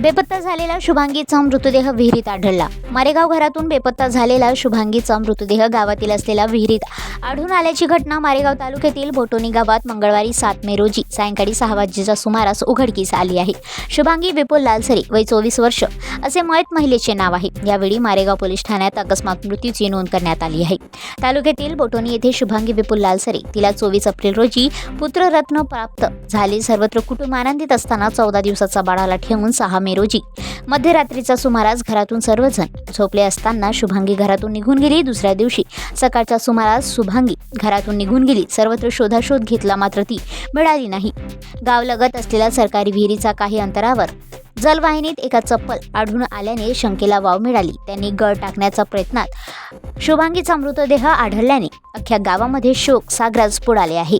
बेपत्ता झालेला शुभांगीचा मृतदेह विहिरीत आढळला. मारेगाव घरातून बेपत्ता झालेला शुभांगीचा मृतदेह गावातील असलेल्या विहिरीत आढळून आल्याची घटना मारेगाव तालुक्यातील बोटोनी गावात मंगळवारी सात मे रोजी सायंकाळी सहा वाजेच्या सुमारास उघडकीस आली आहे. शुभांगी विपुल लालसरे वय चोवीस वर्ष असे मयत महिलेचे नाव आहे. यावेळी मारेगाव पोलीस ठाण्यात अकस्मात मृत्यूची नोंद करण्यात आली आहे. तालुक्यातील बोटोनी येथे शुभांगी विपुल लालसरे तिला चोवीस एप्रिल रोजी पुत्ररत्न प्राप्त झाले. सर्वत्र कुटुंब आनंदित असताना चौदा दिवसाचा बाळाला ठेवून सहा मे रोजी. मध्यरात्रीचा सुमारास घरातून सर्वजण झोपले असताना शुभांगी घरातून निघून गेली दुसऱ्या दिवशी. सकाळच्या सुमारास शुभांगी घरातून निघून गेली. सर्वत्र शोधाशोध घेतला मात्र ती मिळाली नाही. गावलगत असलेल्या सरकारी विहिरीचा काही अंतरावर जलवाहिनीत एका चप्पल आढळून आल्याने शंकेला वाव मिळाली. त्यांनी गळ टाकण्याच्या प्रयत्नात शुभांगीचा मृतदेह आढळल्याने अख्ख्या गावामध्ये शोक सागराज पुढाले आहे.